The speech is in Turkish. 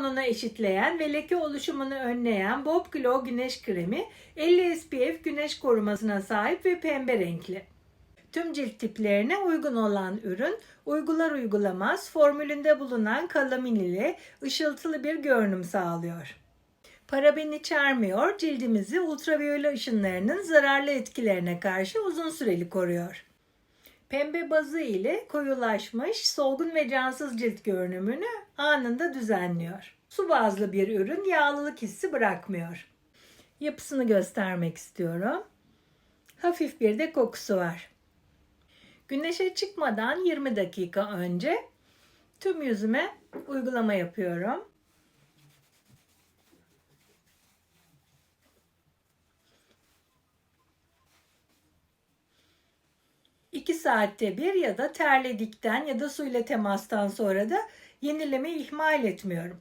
tonunu eşitleyen ve leke oluşumunu önleyen Bob Glow güneş kremi 50 SPF güneş korumasına sahip ve pembe renkli. Tüm cilt tiplerine uygun olan ürün uygular uygulamaz formülünde bulunan kalamin ile ışıltılı bir görünüm sağlıyor. Paraben içermiyor, cildimizi ultraviyole ışınlarının zararlı etkilerine karşı uzun süreli koruyor. Pembe bazı ile koyulaşmış, solgun ve cansız cilt görünümünü anında düzenliyor. Su bazlı bir ürün yağlılık hissi bırakmıyor. Yapısını göstermek istiyorum. Hafif bir de kokusu var. Güneşe çıkmadan 20 dakika önce tüm yüzüme uygulama yapıyorum. İki saatte bir ya da terledikten ya da suyla temastan sonra da yenilemeyi ihmal etmiyorum.